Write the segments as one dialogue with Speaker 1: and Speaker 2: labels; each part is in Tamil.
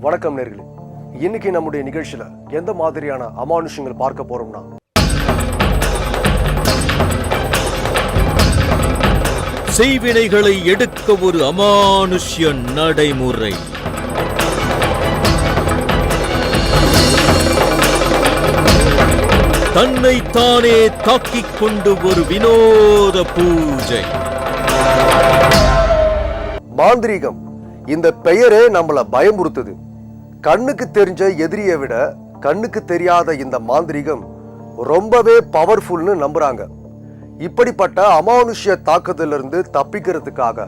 Speaker 1: வணக்கம் நேர்களே. இன்னைக்கு நம்முடைய நிகழ்ச்சியில எந்த மாதிரியான அமானுஷங்கள் பார்க்க போறோம்னா?
Speaker 2: செய்வினைகளை எடுக்க ஒரு அமானுஷ்ய நடைமுறை. தன்னை தானே தாக்கிக் கொண்டு ஒரு வினோத பூஜை.
Speaker 1: மாந்திரீகம் இந்த பெயரே நம்மள பயமுறுத்துது. கண்ணுக்கு தெரிஞ்ச எதிரியை விட கண்ணுக்கு தெரியாத இந்த மாந்திரீகம் ரொம்பவே பவர்ஃபுல்னு நம்புறாங்க. இப்படிப்பட்ட அமானுஷ்ய தாக்குதலிருந்து தப்பிக்கிறதுக்காக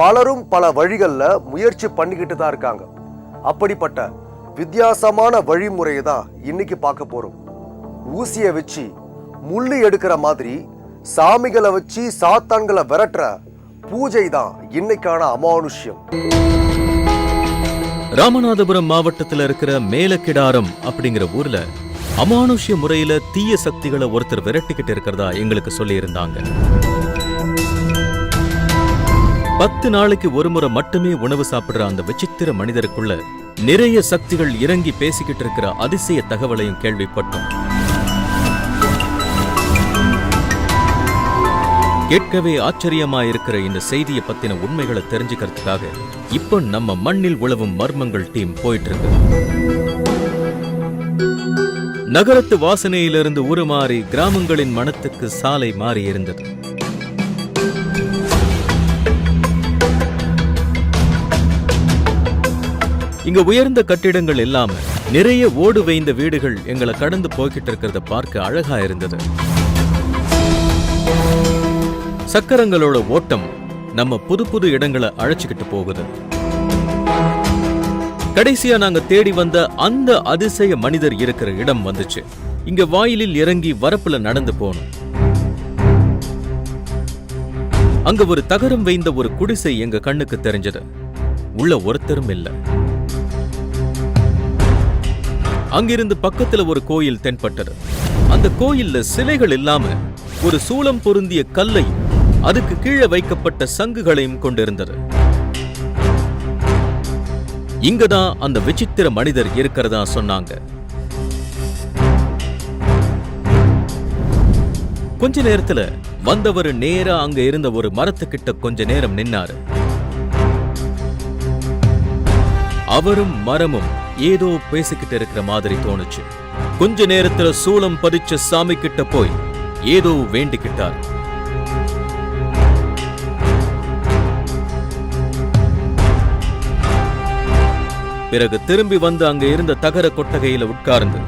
Speaker 1: பலரும் பல வழிகள்ல முயற்சி பண்ணிக்கிட்டு தான் இருக்காங்க. அப்படிப்பட்ட வித்தியாசமான வழிமுறையை தான் இன்னைக்கு பார்க்க போறோம். ஊசியை வச்சு முள்ளு எடுக்கிற மாதிரி சாமிகளை வச்சு சாத்தான்களை விரட்டுற பூஜை தான் இன்னைக்கான அமானுஷ்யம்.
Speaker 2: ராமநாதபுரம் மாவட்டத்துல இருக்கிற மேலக்கிடாரம் அப்படிங்கிற ஊர்ல அமானுஷ்ய முறையில தீய சக்திகளை ஒருத்தர் விரட்டிக்கிட்டு இருக்கிறதா எங்களுக்கு சொல்லி இருந்தாங்க பத்து நாளைக்கு ஒரு முறை மட்டுமே உணவு சாப்பிடுற அந்த விசித்திர மனிதருக்குள்ள நிறைய சக்திகள் இறங்கி பேசிக்கிட்டு இருக்கிற அதிசய தகவலையும் கேள்விப்பட்டோம். கேட்கவே ஆச்சரியமா இருக்கிற இந்த செய்தியை பத்தின உண்மைகளை தெரிஞ்சுக்கிறதுக்காக இப்ப நம்ம மண்ணில் உழவும் மர்மங்கள் டீம் போயிட்டு இருக்கு நகரத்து வாசனையிலிருந்து உருமாறி கிராமங்களின் மனத்துக்கு சாலை மாறி இருந்தது. இங்க உயர்ந்த கட்டிடங்கள் இல்லாம நிறைய ஓடு வைந்த வீடுகள் எங்களை கடந்து போய்கிட்டு இருக்கிறத பார்க்க அழகா இருந்தது. சக்கரங்களோட ஓட்டம் நம்ம புது புது இடங்களை அழைச்சிக்கிட்டு போகுது. கடைசியா நாங்க தேடி வந்த அந்த அதிசய மனிதர் இருக்கிற இடம் வந்துச்சு. இங்க வாயிலில் இறங்கி வரப்புல நடந்து போனோம் அங்க ஒரு தகரம் வைந்த ஒரு குடிசை எங்க கண்ணுக்கு தெரிஞ்சது. உள்ள ஒருத்தரும் இல்ல. அங்கிருந்து பக்கத்துல ஒரு கோயில் தென்பட்டது. அந்த கோயில்ல சிலைகள் இல்லாம ஒரு சூலம் பொருந்திய கல்லையும் அதுக்கு கீழே வைக்கப்பட்ட சங்குகளையும் கொண்டிருந்தது. இங்கதான் அந்த விசித்திர மனிதர் இருக்கிறதா சொன்னாங்க. கொஞ்ச நேரத்துல வந்தவர் நேரா அங்க இருந்த ஒரு மரத்துக்கிட்ட கொஞ்ச நேரம் நின்னாரு. அவரும் மரமும் ஏதோ பேசிக்கிட்டு இருக்கிற மாதிரி தோணுச்சு. கொஞ்ச நேரத்துல சூளம் பதிச்ச சாமி கிட்ட போய் ஏதோ வேண்டிக்கிட்டார். பிறகு திரும்பி வந்து அங்க இருந்த தகர கொட்டகையில உட்கார்ந்து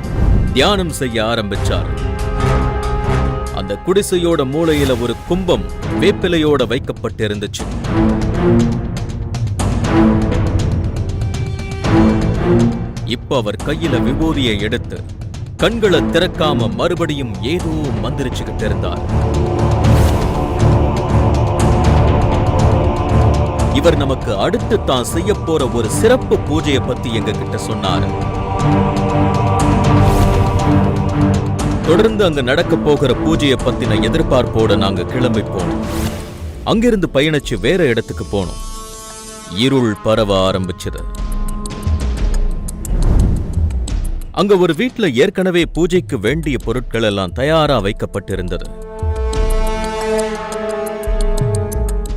Speaker 2: தியானம் செய்ய ஆரம்பிச்சார். அந்த குடிசையோட மூலையில ஒரு கும்பம் வேப்பிலையோட வைக்கப்பட்டிருந்துச்சு. இப்ப அவர் கையில விபூதியை எடுத்து கண்களை திறக்காம மறுபடியும் ஏதோ மந்திரிச்சுக்கிட்டு இருந்தார். இவர் நமக்கு அடுத்து தான் செய்ய போற ஒரு சிறப்பு பூஜையை பத்தி எங்க கிட்ட சொன்னாரு. தொடர்ந்து அங்க நடக்க போகிற பூஜையை பத்தின எதிர்பார்ப்போட நாங்க கிளம்பி போனோம். அங்கிருந்து பயணிச்சு வேற இடத்துக்கு போனோம். இருள் பரவ ஆரம்பிச்சது. அங்க ஒரு வீட்டுல ஏற்கனவே பூஜைக்கு வேண்டிய பொருட்கள் எல்லாம் தயாரா வைக்கப்பட்டிருந்தது.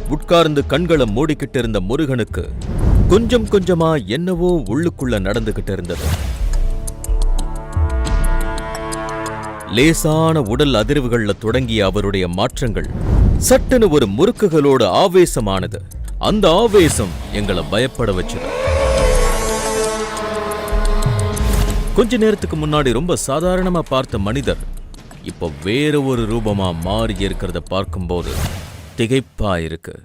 Speaker 2: உட்கார்ந்து கண்களை மூடிக்கிட்டு இருந்த முருகனுக்கு கொஞ்சம் கொஞ்சமா என்னவோ உள்ளுக்குள்ள நடந்துகிட்டு இருந்தது லேசான உடல் அதிர்வுகள்ல தொடங்கிய அவருடைய மாற்றங்கள் சட்டுன்னு ஒரு முறுக்குகளோட ஆவேசமானது. அந்த ஆவேசம் எங்களை பயப்பட வச்சது. கொஞ்ச நேரத்துக்கு முன்னாடி ரொம்ப சாதாரணமா பார்த்த மனிதர் இப்போ வேற ஒரு ரூபமா மாறி இருக்கிறத பார்க்கும்போது திகைப்பா இருக்கு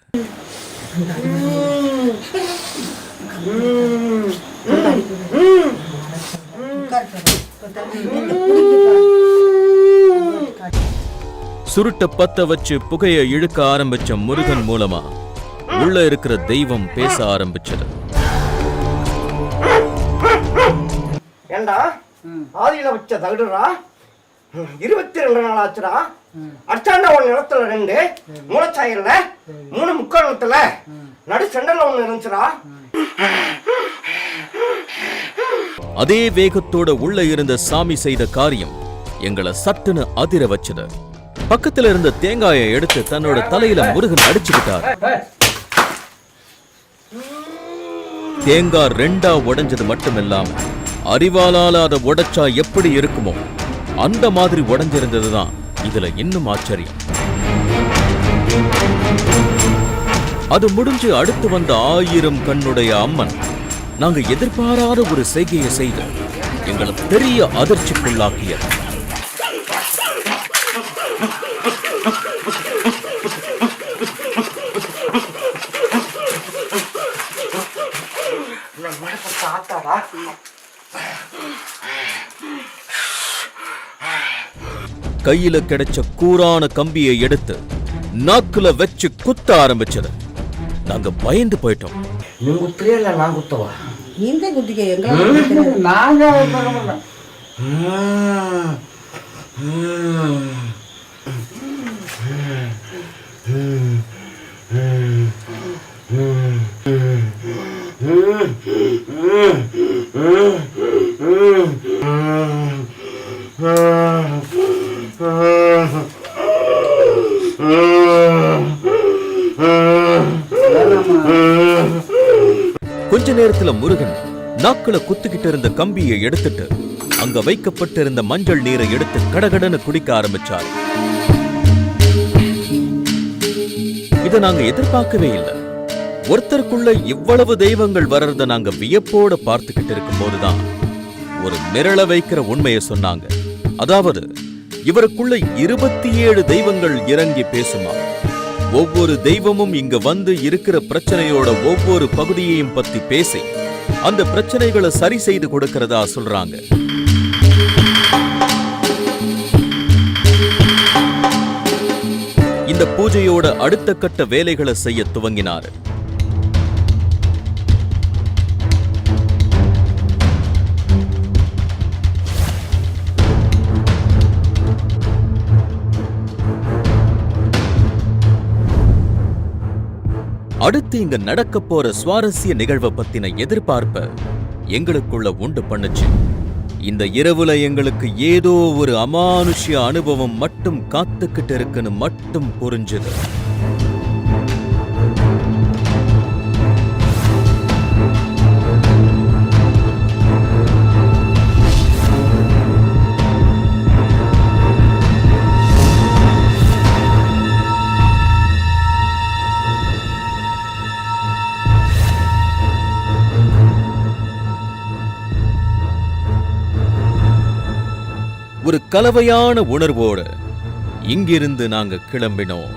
Speaker 2: சுருட்ட பத்த வச்சு புகைய இழுக்க ஆரம்பிச்ச முருகன் மூலமா உள்ள இருக்கிற தெய்வம் பேச ஆரம்பிச்சது.
Speaker 3: ஏண்டா? ஆதியில வச்ச தகுடுறா? இருபத்தி ரெண்டு நாள் ஆச்சுடா. அடிச்சாண்டா ஒன்று நிலத்துல ரெண்டு மூளைச்சாயல்ல மூணு முக்கால் நிலத்துல நடு செண்டல்ல ஒன்று இருந்துச்சுடா.
Speaker 2: அதே வேகத்தோட உள்ள இருந்த சாமி செய்த காரியம் எங்களை சட்டுன்னு அதிர வச்சது. பக்கத்துல இருந்த தேங்காயை எடுத்து தன்னோட தலையில முருகன் அடிச்சுக்கிட்டார் தேங்காய் ரெண்டா உடைஞ்சது மட்டுமில்லாம அறிவாலால அதை உடைச்சா எப்படி இருக்குமோ அந்த மாதிரி உடைஞ்சிருந்ததுதான் இதுல இன்னும் ஆச்சரியம். அது முடிஞ்சு அடுத்து வந்த ஆயிரம் கண்ணுடைய அம்மன் நாங்க எதிர்பாராத ஒரு செய்கையை செய்து எங்களை பெரிய அதிர்ச்சிக்குள்ளாக்கியது.
Speaker 3: தாத்தாடா
Speaker 2: கையில கிடைச்ச கூரான கம்பியை எடுத்து நாக்குல வச்சு குத்த ஆரம்பிச்சது நாங்க பயந்து போயிட்டோம்
Speaker 3: நீ குத்துறியா இல்லை நான் குத்தவா
Speaker 4: இந்த குட்டிக்கு எங்களை
Speaker 5: நாங்க சொல்ல
Speaker 2: கொஞ்ச நேரத்துல முருகன் நாக்களை குத்துக்கிட்டு இருந்த கம்பியை எடுத்துட்டு அங்க வைக்கப்பட்டிருந்த மஞ்சள் நீரை எடுத்து கடகடன்னு குடிக்க ஆரம்பிச்சார். இத நாங்க எதிர்பார்க்கவே இல்லை. ஒருத்தருக்குள்ள இவ்வளவு தெய்வங்கள் வர்றத நாங்க வியப்போட பார்த்துக்கிட்டு இருக்கும் போதுதான் ஒரு மிரள வைக்கிற உண்மையை சொன்னாங்க. அதாவது இவருக்குள்ள இருபத்தி ஏழு தெய்வங்கள் இறங்கி பேசுமா? ஒவ்வொரு தெய்வமும் இங்க வந்து இருக்கிற பிரச்சனையோட ஒவ்வொரு பகுதியையும் பத்தி பேசி அந்த பிரச்சனைகளை சரி செய்து கொடுக்கிறதா சொல்றாங்க. இந்த பூஜையோட அடுத்த கட்ட வேலைகளை செய்ய துவங்கினார். அடுத்து இங்க நடக்க போற சுவாரஸ்ய நிகழ்வை பத்தின எதிர்பார்ப்ப எங்களுக்குள்ள உண்டு பண்ணுச்சு. இந்த இரவுல எங்களுக்கு ஏதோ ஒரு அமானுஷ்ய அனுபவம் மட்டும் காத்துக்கிட்டு இருக்குன்னு மட்டும் புரிஞ்சுது. ஒரு கலவையான உணர்வோடு இங்கிருந்து நாங்க கிளம்பினோம்.